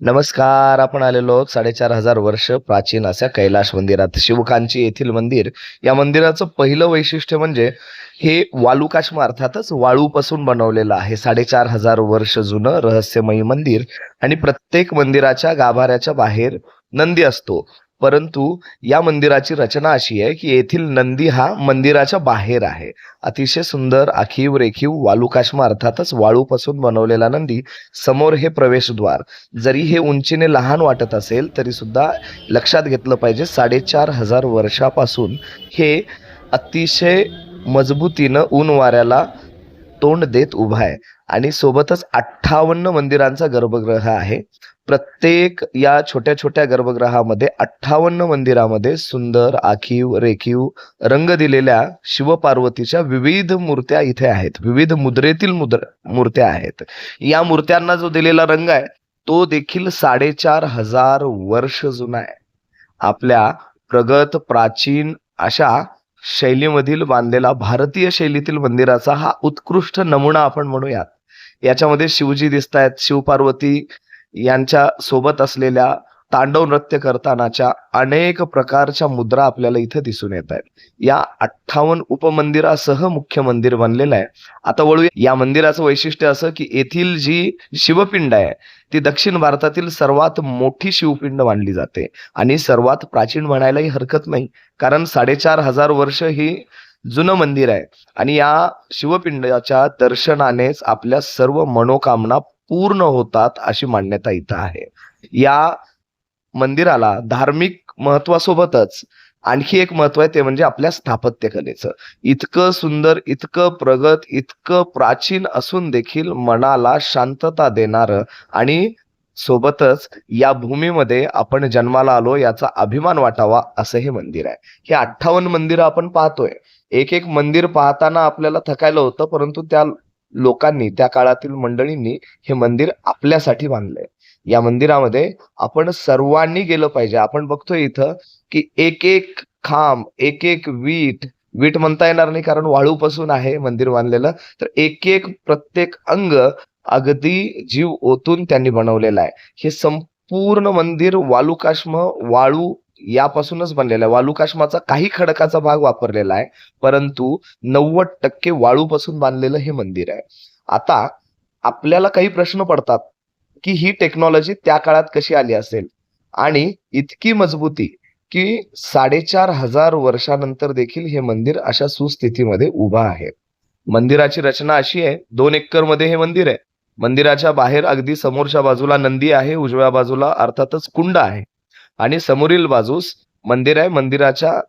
नमस्कार आपण आलेलो आहोत साडेचार हजार वर्ष प्राचीन अशा कैलाश मंदिरात. शिवकांची येथील मंदिर. या मंदिराचं पहिलं वैशिष्ट्य म्हणजे हे वालुकाश्म अर्थातच वाळूपासून बनवलेलं आहे. साडेचार हजार वर्ष जुनं रहस्यमयी मंदिर आणि प्रत्येक मंदिराच्या गाभाऱ्याच्या बाहेर नंदी असतो. परंतु या मंदिराची रचना अशी आहे की येथील नंदी हा मंदिराच्या बाहेर आहे. अतिशय सुंदर आखीव रेखीव वालुकाश्म अर्थातच वाळूपासून बनवलेला नंदी समोर हे प्रवेशद्वार. जरी हे उंचीने लहान वाटत असेल तरी सुद्धा लक्षात घेतलं पाहिजे साडेचार हजार वर्षापासून हे अतिशय मजबूतीनं ऊन वाऱ्याला तोंड देत उभा आहे. आणि सोबतच अठ्ठावन्न मंदिरांचा गर्भगृह आहे. प्रत्येक या छोट्या छोट्या गर्भगृहामध्ये अठ्ठावन्न मंदिरामध्ये सुंदर आखीव रेखीव रंग दिलेल्या शिवपार्वतीच्या विविध मूर्त्या इथे आहेत. विविध मुद्रेतील मुद्र मूर्त्या आहेत. या मूर्त्यांना जो दिलेला रंग आहे तो देखील साडेचार हजार वर्ष जुना आहे. आपल्या प्रगत प्राचीन अशा शैलीमधील बांधलेला भारतीय शैलीतील मंदिराचा हा उत्कृष्ट नमुना आपण म्हणूयात. याच्यामध्ये शिवजी दिसत आहेत शिवपार्वती यांच्या सोबत असलेल्या तांडव नृत्य करतानाच्या अनेक प्रकारच्या मुद्रा आपल्याला इथे दिसून येत आहेत या अठ्ठावन्न उपमंदिरासह मुख्य मंदिर बनलेलं आहे. आता वळू या मंदिराचं वैशिष्ट्य असं की येथील जी शिवपिंड आहे ती दक्षिण भारतातील सर्वात मोठी शिवपिंड मानली जाते. आणि सर्वात प्राचीन म्हणायलाही हरकत नाही. कारण साडेचार हजार वर्ष ही जुनं मंदिर आहे. आणि या शिवपिंडाच्या दर्शनानेच आपल्या सर्व मनोकामना पूर्ण होतात अशी मान्यता इथं आहे. या मंदिराला धार्मिक महत्वासोबतच आणखी एक महत्त्व आहे ते म्हणजे आपल्या स्थापत्यकलेचं. इतकं सुंदर इतकं प्रगत इतकं प्राचीन असून देखील मनाला शांतता देणारं आणि सोबतच या भूमीमध्ये आपण जन्माला आलो याचा अभिमान वाटावा असं हे मंदिर आहे. हे अठ्ठावन्न मंदिरं आपण पाहतोय. एक एक मंदिर पाहताना आपल्याला थकायला होतं परंतु त्या लोकांनी त्या काळातील मंडळींनी हे मंदिर आपल्यासाठी बांधलंय. या मंदिरामध्ये आपण सर्वांनी गेलं पाहिजे. आपण बघतोय इथं की एक एक खांब एक एक वीट वीट म्हणता येणार नाही कारण वाळूपासून आहे मंदिर बांधलेलं तर एक एक प्रत्येक अंग अगदी जीव ओतून त्यांनी बनवलेलं आहे. हे संपूर्ण मंदिर वालुकाश्म वाळू यापासूनच बनलेलं आहे. वालुकाश्माचा काही खडकाचा भाग वापरलेला आहे परंतु नव्वद टक्के वाळूपासून बांधलेलं हे मंदिर आहे. आता आपल्याला काही प्रश्न पडतात की ही टेक्नॉलॉजी त्या काळात कशी आली असेल? आणि इतकी मजबूती की साडेचार हजार वर्षानंतर देखील हे मंदिर अशा सुस्थितीमध्ये उभं आहे. मंदिराची रचना अशी आहे दोन एकरमध्ये हे मंदिर आहे. मंदिराच्या बाहेर अगदी समोरच्या बाजूला नंदी आहे उजव्या बाजूला अर्थातच कुंड आहे. आणि समोरील बाजूस मंदिर आहे. मंदिराच्या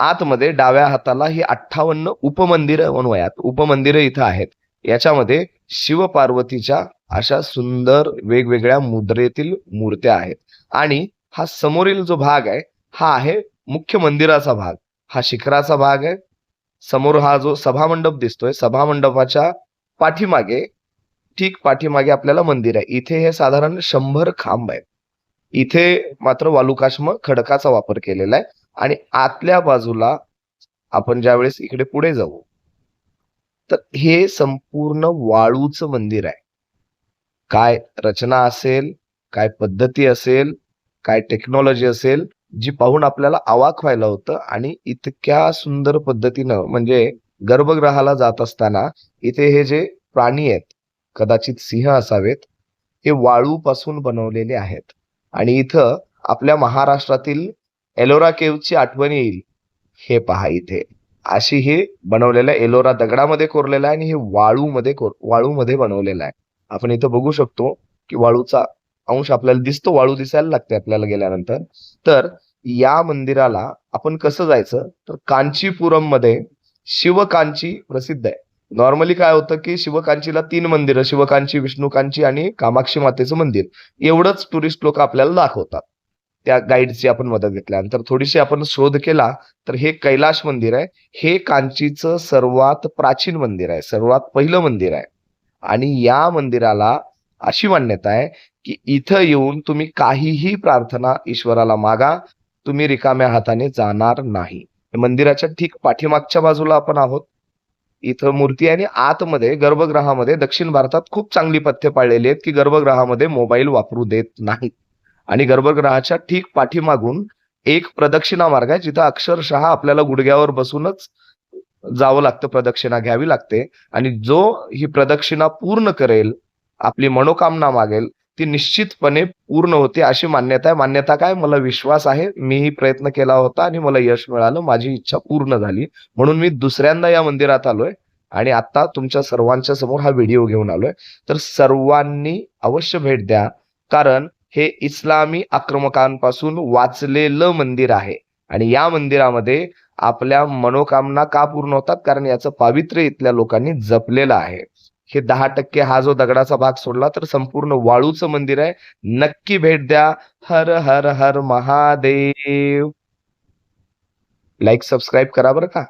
आतमध्ये डाव्या हाताला ही अठ्ठावन्न उपमंदिर म्हणूयात उपमंदिरं इथं आहेत. याच्यामध्ये शिव पार्वतीच्या अशा सुंदर वेगवेगळ्या मुद्रेतील मूर्त्या आहेत. आणि हा समोरील जो भाग आहे हा आहे मुख्य मंदिराचा भाग. हा शिखराचा भाग आहे. समोर हा जो सभामंडप दिसतोय सभामंडपाच्या पाठीमागे ठीक पाठीमागे आपल्याला मंदिर आहे. इथे हे साधारण शंभर खांब आहेत. इथे मात्र वालुकाश्म खडकाचा वापर केलेला आहे आणि आतल्या बाजूला आपण ज्यावेळेस इकडे पुढे जाऊ तर हे संपूर्ण वाळूचं मंदिर आहे. काय रचना असेल काय पद्धती असेल काय टेक्नॉलॉजी असेल जी पाहून आपल्याला आवाक व्हायला होतं आणि इतक्या सुंदर पद्धतीनं म्हणजे गर्भगृहाला जात असताना इथे हे जे प्राणी आहेत कदाचित सिंह असावेत हे वाळूपासून बनवलेले आहेत. आणि इथं आपल्या महाराष्ट्रातील एलोरा केव्हची आठवण येईल. हे पहा इथे. अशी हे बनवलेल्या एलोरा दगडामध्ये कोरलेलं आहे आणि हे वाळूमध्ये कोर वाळूमध्ये बनवलेलं आहे. आपण इथं बघू शकतो की वाळूचा अंश आपल्याला दिसतो वाळू दिसायला लागते आपल्याला गेल्यानंतर. तर या मंदिराला आपण कसं जायचं? तर कांचीपुरममध्ये शिवकांची प्रसिद्ध आहे. नॉर्मली काय होतं की शिवकांचीला तीन मंदिरं शिवकांची विष्णुकांची आणि कामाक्षी मातेचं मंदिर. एवढंच टुरिस्ट लोक आपल्याला दाखवतात. त्या गाईडची आपण मदत घेतल्यानंतर थोडीशी आपण शोध केला तर हे कैलाश मंदिर आहे. हे कांचीचं सर्वात प्राचीन मंदिर आहे. सर्वात पहिलं मंदिर आहे. आणि या मंदिराला अशी मान्यता आहे की इथं येऊन तुम्ही काहीही प्रार्थना ईश्वराला मागा तुम्ही रिकाम्या हाताने जाणार नाही. मंदिराच्या ठीक पाठीमागच्या बाजूला आपण आहोत. इथं मूर्ती आणि आतमध्ये गर्भगृहामध्ये दक्षिण भारतात खूप चांगली पथ्य पाळलेली आहेत की गर्भगृहामध्ये मोबाईल वापरू देत नाहीत आणि गर्भगृहाच्या ठीक पाठीमागून एक प्रदक्षिणा मार्ग आहे जिथं अक्षरशः आपल्याला गुडघ्यावर बसूनच जावं लागतं प्रदक्षिणा घ्यावी लागते. आणि जो ही प्रदक्षिणा पूर्ण करेल आपली मनोकामना मागेल ती निश्चितपणे पूर्ण होते अशी मान्यता आहे. मान्यता काय? मला विश्वास आहे. मीही प्रयत्न केला होता आणि मला यश मिळालं. माझी इच्छा पूर्ण झाली. म्हणून मी दुसऱ्यांदा या मंदिरात आलोय आणि आता तुमच्या सर्वांच्या समोर हा व्हिडिओ घेऊन आलोय. तर सर्वांनी अवश्य भेट द्या. कारण हे इस्लामी आक्रमकांपासून वाचलेलं मंदिर आहे. आणि या मंदिरामध्ये आपल्या मनोकामना का पूर्ण होतात? कारण याचं पावित्र्य इथल्या लोकांनी जपलेलं आहे. हे दहा टक्के हा जो दगडाचा भाग सोडला तर संपूर्ण वाळूचं मंदिर आहे. नक्की भेट द्या. हर हर हर महादेव. लाईक सबस्क्राईब करा बरं का.